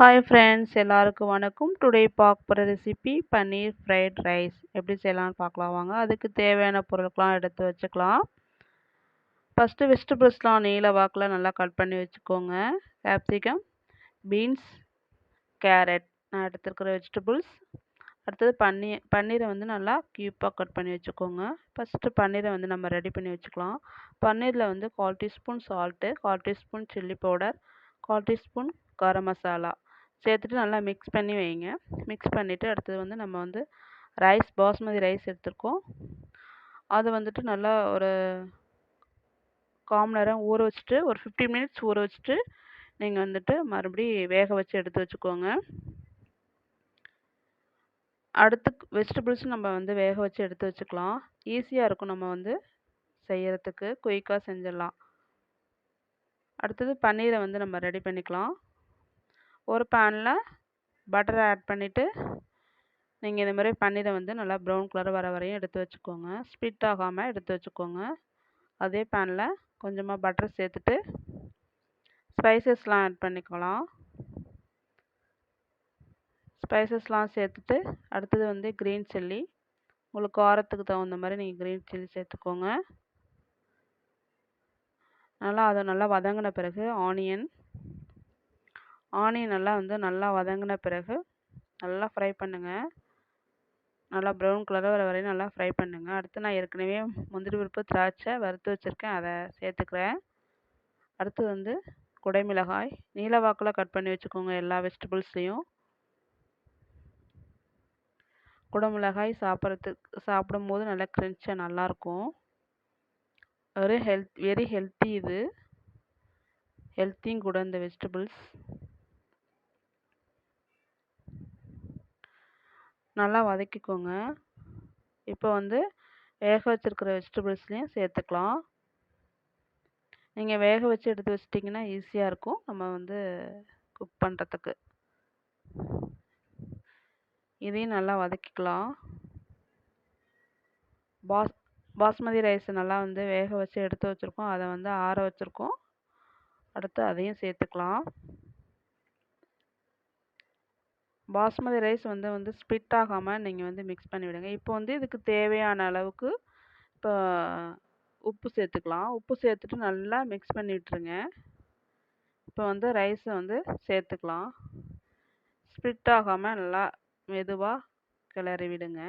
Hi friends எல்லாருக்கும் வணக்கம். Today பார்க்க போகிற ரெசிபி பன்னீர் ஃப்ரைட் ரைஸ் எப்படி செய்யலாம்னு பார்க்கலாம் வாங்க. அதுக்கு தேவையான பொருட்கள்லாம் எடுத்து வச்சுக்கலாம். ஃபஸ்ட்டு வெஜிடபிள்ஸ்லாம் நீல வாக்கில் நல்லா கட் பண்ணி வச்சுக்கோங்க. கேப்சிகம் பீன்ஸ் கேரட் நான் எடுத்துருக்கிற வெஜிடபிள்ஸ் அடுத்தது பன்னீர் பன்னீரை வந்து நல்லா க்யூப்பாக கட் பண்ணி வச்சுக்கோங்க. ஃபஸ்ட்டு பன்னீரை வந்து நம்ம ரெடி பண்ணி வச்சுக்கலாம். பன்னீரில் வந்து கால் டீஸ்பூன் சால்ட்டு கால் டீஸ்பூன் சில்லி பவுடர் கால் டீஸ்பூன் கரம் மசாலா சேர்த்துட்டு நல்லா மிக்ஸ் பண்ணி வைங்க. மிக்ஸ் பண்ணிவிட்டு அடுத்தது வந்து நம்ம வந்து ரைஸ் பாஸ்மதி ரைஸ் எடுத்துருக்கோம். அது வந்துட்டு நல்லா ஒரு கால் நேரம் ஊற வச்சுட்டு ஒரு ஃபிஃப்டீன் மினிட்ஸ் ஊற வச்சுட்டு நீங்கள் வந்துட்டு மறுபடி வேக வச்சு எடுத்து வச்சுக்கோங்க. அடுத்து வெஜிடபிள்ஸ் நம்ம வந்து வேக வச்சு எடுத்து வச்சுக்கலாம். ஈஸியாக இருக்கும் நம்ம வந்து செய்யறதுக்கு குயிக்காக செஞ்சிடலாம். அடுத்தது பன்னீரை வந்து நம்ம ரெடி பண்ணிக்கலாம். ஒரு பேனில் பட்டரை ஆட் பண்ணிவிட்டு நீங்கள் இது மாதிரி பன்னீரை வந்து நல்லா ப்ரௌன் கலர் வர வரையும் எடுத்து வச்சுக்கோங்க. ஸ்பிட் ஆகாமல் எடுத்து வச்சுக்கோங்க. அதே பேனில் கொஞ்சமாக பட்டர் சேர்த்துட்டு ஸ்பைசஸ்லாம் ஆட் பண்ணிக்கலாம். ஸ்பைசஸ்லாம் சேர்த்துட்டு அடுத்தது வந்து க்ரீன் சில்லி உங்களுக்கு காரத்துக்கு தகுந்த மாதிரி நீங்கள் க்ரீன் சில்லி சேர்த்துக்கோங்க. நல்லா அதை நல்லா வதங்கின பிறகு ஆனியன் ஆனியன் நல்லா வந்து நல்லா வதங்கின பிறகு நல்லா ஃப்ரை பண்ணுங்கள் நல்லா ப்ரௌன் கலர் வர வரையும் நல்லா ஃப்ரை பண்ணுங்கள் அடுத்து நான் ஏற்கனவே முந்திரி பருப்பு திராட்சை வறுத்து வச்சுருக்கேன். அதை சேர்த்துக்கிறேன். அடுத்து வந்து குடைமிளகாய் நீல வாக்கில் கட் பண்ணி வச்சுக்கோங்க எல்லா வெஜிடபிள்ஸையும் குடமிளகாய் சாப்பிட்றதுக்கு சாப்பிடும்போது நல்லா கிரன்ச்சாக நல்லாயிருக்கும் ஒரு ஹெல்த் வெரி ஹெல்த்தி இது. ஹெல்த்தியும் கூட இந்த வெஜிடபிள்ஸ் நல்லா வதக்கிக்கோங்க. இப்போ வந்து வேக வச்சுருக்கிற வெஜிடபிள்ஸ்லேயும் சேர்த்துக்கலாம். நீங்கள் வேக வச்சு எடுத்து வச்சிட்டிங்கன்னா ஈஸியாக இருக்கும். நம்ம வந்து குக் பண்ணுறதுக்கு இதையும் நல்லா வதக்கிக்கலாம். பாஸ் பாஸ்மதி ரைஸ் நல்லா வந்து வேக வச்சு எடுத்து வச்சுருக்கோம். அதை வந்து ஆற வச்சுருக்கோம். அடுத்து அதையும் சேர்த்துக்கலாம். பாஸ்மதி ரைஸ் வந்து வந்து ஸ்பிட் ஆகாமல் நீங்கள் வந்து மிக்ஸ் பண்ணி விடுங்க. இப்போ வந்து இதுக்கு தேவையான அளவுக்கு இப்போ உப்பு சேர்த்துக்கலாம். உப்பு சேர்த்துட்டு நல்லா மிக்ஸ் பண்ணி விட்டுருங்க. இப்போ வந்து ரைஸை வந்து சேர்த்துக்கலாம். ஸ்பிட் ஆகாமல் நல்லா மெதுவாக கிளறி விடுங்க.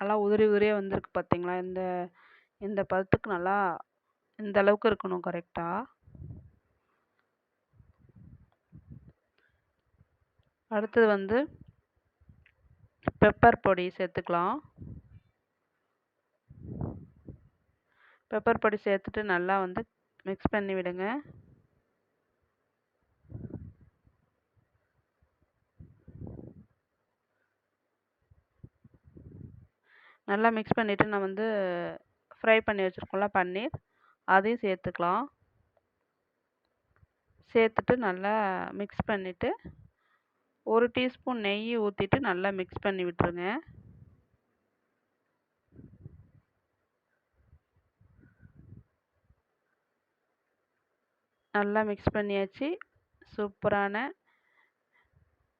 நல்லா உதிரி உதிரியாக வந்திருக்கு பார்த்தீங்களா இந்த இந்த பதத்துக்கு நல்லா இந்த அளவுக்கு இருக்கணும் கரெக்டாக அடுத்தது வந்து பெப்பர் பொடி சேர்த்துக்கலாம். பெப்பர் பொடி சேர்த்துட்டு நல்லா வந்து மிக்ஸ் பண்ணி விடுங்க. நல்லா மிக்ஸ் பண்ணிவிட்டு நான் வந்து ஃப்ரை பண்ணி வச்சுருக்கோம்ல பன்னீர் அதையும் சேர்த்துக்கலாம். சேர்த்துட்டு நல்லா மிக்ஸ் பண்ணிவிட்டு ஒரு டீஸ்பூன் நெய் ஊற்றிட்டு நல்லா மிக்ஸ் பண்ணி விட்டுருங்க. நல்லா மிக்ஸ் பண்ணியாச்சு. சூப்பரான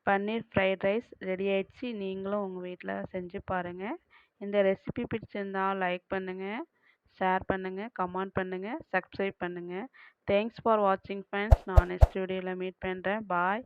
பன்னீர் ஃப்ரைட் ரைஸ் ரெடி ஆயிடுச்சு. நீங்களும் உங்கள் வீட்டில் செஞ்சு பாருங்கள் இந்த ரெசிபி பிடிச்சிருந்தால் லைக் பண்ணுங்கள் ஷேர் பண்ணுங்கள் கமெண்ட் பண்ணுங்கள் சப்ஸ்கிரைப் பண்ணுங்கள் தேங்க்ஸ் ஃபார் வாட்சிங் ஃப்ரெண்ட்ஸ் நான் நெக்ஸ்ட் வீடியோவில் மீட் பண்ணுறேன் பாய்